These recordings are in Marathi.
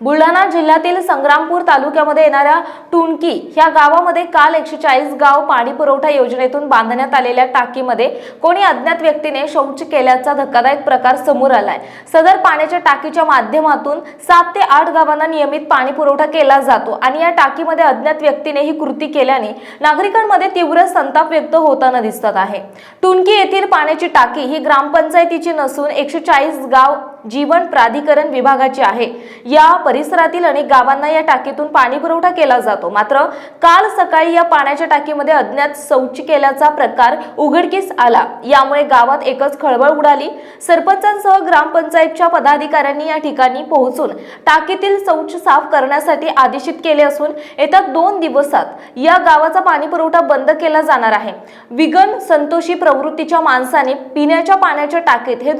बुलढाणा जिल्ह्यातील संग्रामपूर तालुक्यामध्ये येणाऱ्या टुणकी ह्या गावामध्ये काल एकशे चाळीस गाव पाणी पुरवठा योजनेतून बांधण्यात आलेल्या टाकीमध्ये कोणी अज्ञात व्यक्तीने शौच केल्याचा धक्कादायक प्रकार समोर आलाय. सदर पाण्याच्या टाकीच्या माध्यमातून सात ते आठ गावांना नियमित पाणी पुरवठा केला जातो आणि या टाकीमध्ये अज्ञात व्यक्तीने ही कृती केल्याने नागरिकांमध्ये तीव्र संताप व्यक्त होताना दिसत आहे. टुणकी येथील पाण्याची टाकी ही ग्रामपंचायतीची नसून एकशे चाळीस गाव जीवन प्राधिकरण विभागाची आहे. या परिसरातील अनेक गावांना या टाकीतून पाणी पुरवठा केला जातो. मात्र काल सकाळी या पाण्याच्या टाकीमध्ये अज्ञात शौच केल्याचा प्रकार उघडकीस आला. यामुळे गावात एकच खळबळ उडाली. सरपंचांसह ग्रामपंचायतच्या पदाधिकाऱ्यांनी या ठिकाणी पोहोचून टाकीतील शौच साफ करण्यासाठी आदेशित केले असून येत्या दोन दिवसात या गावाचा पाणी पुरवठा बंद केला जाणार आहे. विगन संतोषी प्रवृत्तीच्या माणसाने पिण्याच्या पाण्याच्या टाकीत हे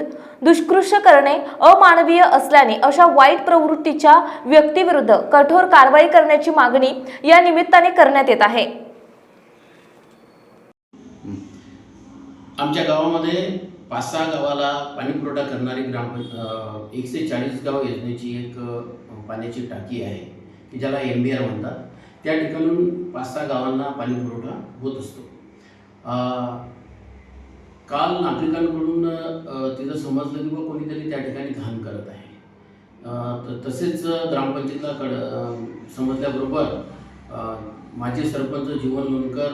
दुष्कृष्य करणे अमानवीय असल्याने अशा वाईट प्रवृत्तीच्या व्यक्तीविरुद्ध कठोर कारवाई करण्याची मागणी या निमित्ताने करण्यात येत आहे. आमच्या गावामध्ये पाच सहा गावाला पाणी पुरवठा करणारी ग्राम एकशे चाळीस गाव योजनेची एक पाण्याची टाकी आहे की ज्याला एम बी आर म्हणतात. त्या ठिकाणून पाच सहा गावांना पाणी पुरवठा होत असतो. काल नागरिकांकडून तिथं समजलं की बा कोणीतरी त्या ठिकाणी घाण करत आहे. त- तसेच ग्रामपंचायतला कड समजल्याबरोबर माजी सरपंच जीवन लोणकर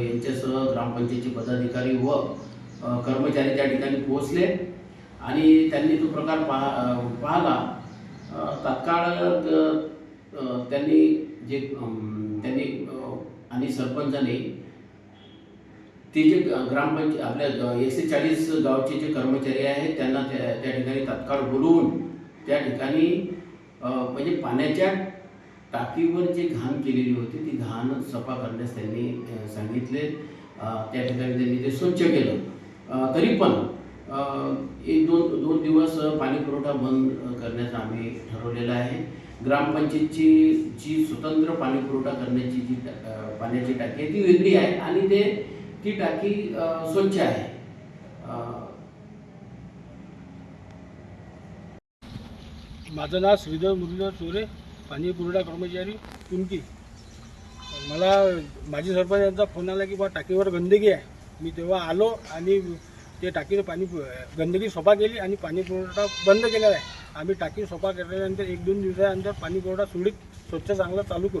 यांच्यासह ग्रामपंचायतचे पदाधिकारी व कर्मचारी त्या ठिकाणी पोहोचले आणि त्यांनी तो प्रकार पाहा पाहला. पाहिला तात्काळ त्यांनी जे त्यांनी आणि सरपंचाने ते जे ग्रामपंचायत आपल्या एकशे चाळीस गावचे जे कर्मचारी आहेत त्यांना त्या त्या ठिकाणी तात्काळ बोलवून त्या ठिकाणी म्हणजे पाण्याच्या टाकीवर जी घाण केलेली होती ती घाण सफा करण्यास त्यांनी सांगितले. त्या ठिकाणी त्यांनी ते स्वच्छ केलं. तरी पण एक दोन दोन दिवस पाणी पुरवठा बंद करण्याचं आम्ही ठरवलेलं आहे. ग्रामपंचायतची जी स्वतंत्र पाणी पुरवठा करण्याची जी टा- पाण्याची टाकी आहे ती वेगळी आहे. आणि ते ती टाकी स्वच्छ आहे. माझं नाव श्रीधर मुरलीधर चोरे पाणी पुरवठा कर्मचारी कुंकी मला माजी सरपंच यांचा फोन आला की बा टाकीवर गंदगी आहे. मी तेव्हा आलो आणि ते टाकीचं पाणी गंदगी सोपा केली आणि पाणी पुरवठा बंद केलेला आहे. आम्ही टाकी सोपा केल्यानंतर एक दोन दिवसानंतर पाणी पुरवठा सुरळीत स्वच्छ चांगला चालू करू.